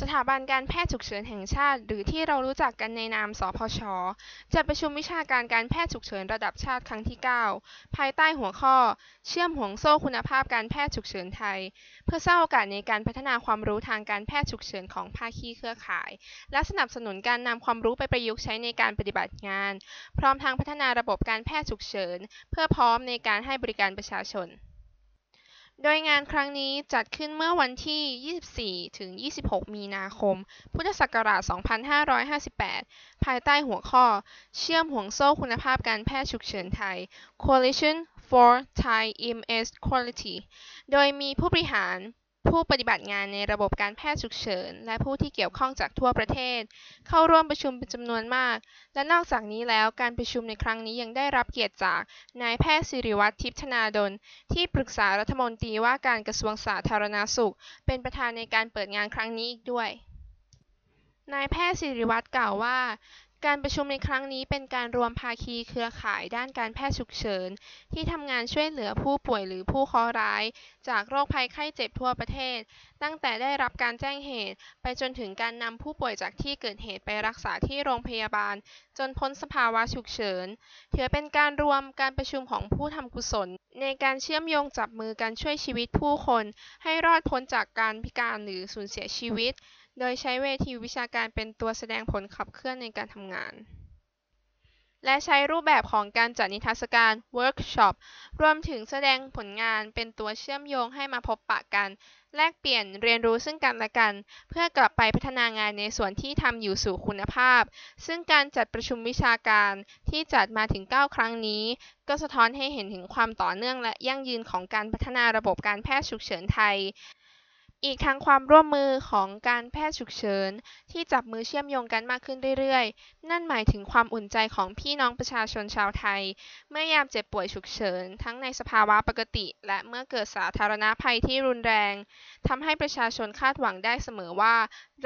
สถาบันการแพทย์ฉุกเฉินแห่งชาติ หรือที่เรารู้จักกันในนาม สพช จัดประชุมวิชาการการแพทย์ฉุกเฉินระดับชาติครั้งที่ 9 ภายใต้หัวข้อ เชื่อมห่วงโซ่คุณภาพการแพทย์ฉุกเฉินไทย เพื่อสร้างโอกาสในการพัฒนาความรู้ทางการแพทย์ฉุกเฉินของภาคีเครือข่าย และสนับสนุนการนำความรู้ไปประยุกต์ใช้ในการปฏิบัติงาน พร้อมทั้งพัฒนาระบบการแพทย์ฉุกเฉิน เพื่อพร้อมในการให้บริการประชาชน โดยงานครั้งนี้จัดขึ้นเมื่อวันที่ 24 ถึง 26 มีนาคม พุทธศักราช 2558 ภายใต้หัวข้อ เชื่อมห่วงโซ่คุณภาพการแพทย์ฉุกเฉินไทย Coalition for Thai EMS Quality โดยมีผู้บริหาร ผู้ปฏิบัติงานในระบบการแพทย์ฉุกเฉิน และผู้ที่เกี่ยวข้องจากทั่วประเทศ เข้าร่วมประชุมเป็นจำนวนมาก และนอกจากนี้แล้วการประชุมในครั้งนี้ยังได้รับเกียรติจากนายแพทย์สิริวัฒน์ทิพย์ธนาดล ที่ปรึกษารัฐมนตรีว่าการกระทรวงสาธารณสุข เป็นประธานในการเปิดงานครั้งนี้อีกด้วยนายแพทย์สิริวัฒน์กล่าวว่า การประชุมในครั้งนี้เป็นการรวมภาคีเครือข่ายด้านการแพทย์ฉุกเฉิน ที่ทำงานช่วยเหลือผู้ป่วยหรือผู้เคราะห์ร้าย จากโรคภัยไข้เจ็บทั่วประเทศ ตั้งแต่ได้รับการแจ้งเหตุ ไปจนถึงการนำผู้ป่วยจากที่เกิดเหตุไปรักษาที่โรงพยาบาล จนพ้นสภาวะฉุกเฉิน ถือเป็นการรวมการประชุมของผู้ทำกุศล ในการเชื่อมโยงจับมือกันช่วยชีวิตผู้คน ให้รอดพ้นจากการพิการหรือสูญเสียชีวิต โดยใช้เวทีวิชาการเป็นตัวแสดงผลขับเคลื่อนในการทำงาน และใช้รูปแบบของการจัดนิทรรศการเวิร์กช็อปรวมถึงแสดงผลงานเป็นตัวเชื่อมโยงให้มาพบปะกัน แลกเปลี่ยนเรียนรู้ซึ่งกันและกัน เพื่อกลับไปพัฒนางานในส่วนที่ทำอยู่สู่คุณภาพ ซึ่งการจัดประชุมวิชาการที่จัดมาถึง 9 ครั้งนี้ ก็สะท้อนให้เห็นถึงความต่อเนื่องและยั่งยืนของการพัฒนาระบบการแพทย์ฉุกเฉินไทย อีกทั้งความร่วมมือของการแพทย์ฉุกเฉินที่จับมือเชื่อมโยงกันมากขึ้นเรื่อยๆ นั่นหมายถึงความอุ่นใจของพี่น้องประชาชนชาวไทย เมื่อยามเจ็บป่วยฉุกเฉิน ทั้งในสภาวะปกติ และเมื่อเกิดสาธารณภัยที่รุนแรงทำให้ประชาชนคาดหวังได้เสมอว่า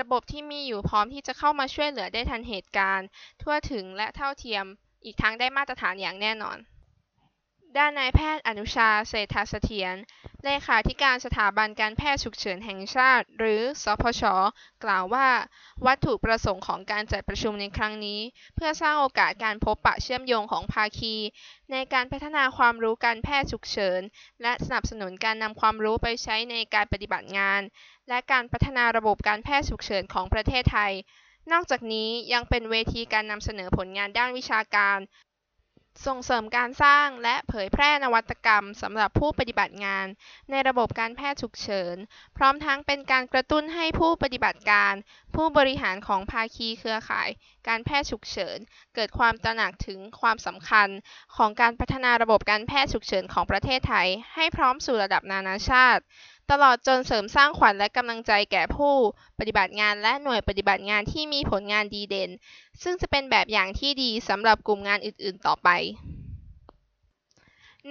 ระบบที่มีอยู่พร้อมที่จะเข้ามาช่วยเหลือได้ทันเหตุการณ์ ทั่วถึงและเท่าเทียม อีกทั้งได้มาตรฐานอย่างแน่นอน ด้านนายแพทย์อนุชา เศรษฐเสถียร เลขาธิการสถาบันการแพทย์ฉุกเฉินแห่งชาติ หรือ สพช กล่าวว่า วัตถุประสงค์ของการจัดประชุมในครั้งนี้ เพื่อสร้างโอกาสการพบปะเชื่อมโยงของภาคี ในการพัฒนาความรู้การแพทย์ฉุกเฉิน และสนับสนุนการนำความรู้ไปใช้ในการปฏิบัติงาน และการพัฒนาระบบการแพทย์ฉุกเฉินของประเทศไทยนอกจากนี้ยังเป็นเวทีการนำเสนอผลงานด้านวิชาการ ส่งเสริมการสร้างและเผยแพร่นวัตกรรมสำหรับผู้ปฏิบัติงานในระบบการแพทย์ฉุกเฉิน พร้อมทั้งเป็นการกระตุ้นให้ผู้ปฏิบัติการ ผู้บริหารของภาคีเครือข่าย การแพทย์ฉุกเฉิน เกิดความตระหนักถึงความสำคัญของการพัฒนาระบบการแพทย์ฉุกเฉินของประเทศไทย ให้พร้อมสู่ระดับนานาชาติ ตลอดจนเสริมสร้างขวัญและกำลังใจแก่ผู้ปฏิบัติงานและหน่วยปฏิบัติงานที่มีผลงานดีเด่น ซึ่งจะเป็นแบบอย่างที่ดีสำหรับกลุ่มงานอื่นๆ ต่อไป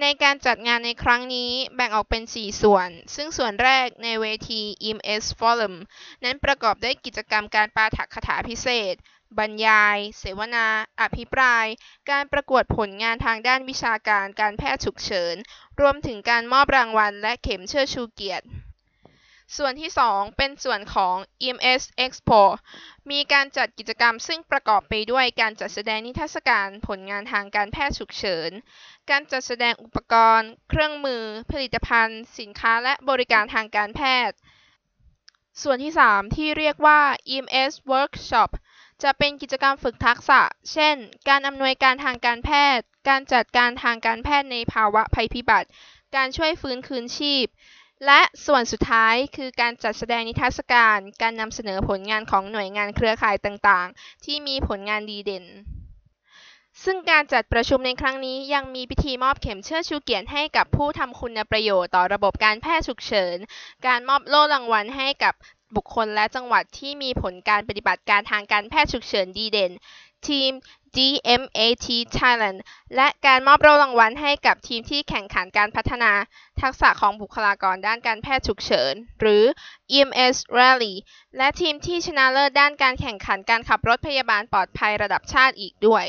ในการจัดงานในครั้งนี้แบ่งออกเป็น 4 ส่วน ซึ่งส่วนแรกในเวที EMS Forum นั้นประกอบด้วยกิจกรรมการปาฐกถาพิเศษ บรรยาย เสวนา อภิปราย การประกวดผลงานทางด้านวิชาการการแพทย์ฉุกเฉิน รวมถึงการมอบรางวัลและเข็มเชิดชูเกียรติ ส่วนที่ 2 เป็นส่วนของ EMS Expo มีการจัดกิจกรรมซึ่งประกอบไปด้วยการจัดแสดงนิทรรศการผลงานทางการแพทย์ฉุกเฉิน การจัดแสดงอุปกรณ์ เครื่องมือ ผลิตภัณฑ์ สินค้าและบริการทางการแพทย์ ส่วนที่ 3 ที่เรียกว่า EMS Workshop จะเป็นกิจกรรมฝึกทักษะ เช่น การอำนวยการทางการแพทย์ การจัดการทางการแพทย์ในภาวะภัยพิบัติ การช่วยฟื้นคืนชีพ และส่วนสุดท้ายคือการจัดแสดงนิทรรศการ การนำเสนอผลงานของหน่วยงานเครือข่ายต่างๆ ที่มีผลงานดีเด่น ซึ่งการจัดประชุมในครั้งนี้ยังมีพิธีมอบเข็มเชิดชูเกียรติให้กับผู้ทำคุณประโยชน์ต่อระบบการแพทย์ฉุกเฉิน การมอบโล่รางวัลให้กับ บุคคลและจังหวัดที่มีผลการปฏิบัติการทางการแพทย์ฉุกเฉินดีเด่น ทีม DMAT Thailand และการมอบรางวัลให้กับทีมที่แข่งขันการพัฒนาทักษะของบุคลากรด้านการแพทย์ฉุกเฉิน หรือ EMS Rally และทีมที่ชนะเลิศด้านการแข่งขันการขับรถพยาบาลปลอดภัยระดับชาติอีกด้วย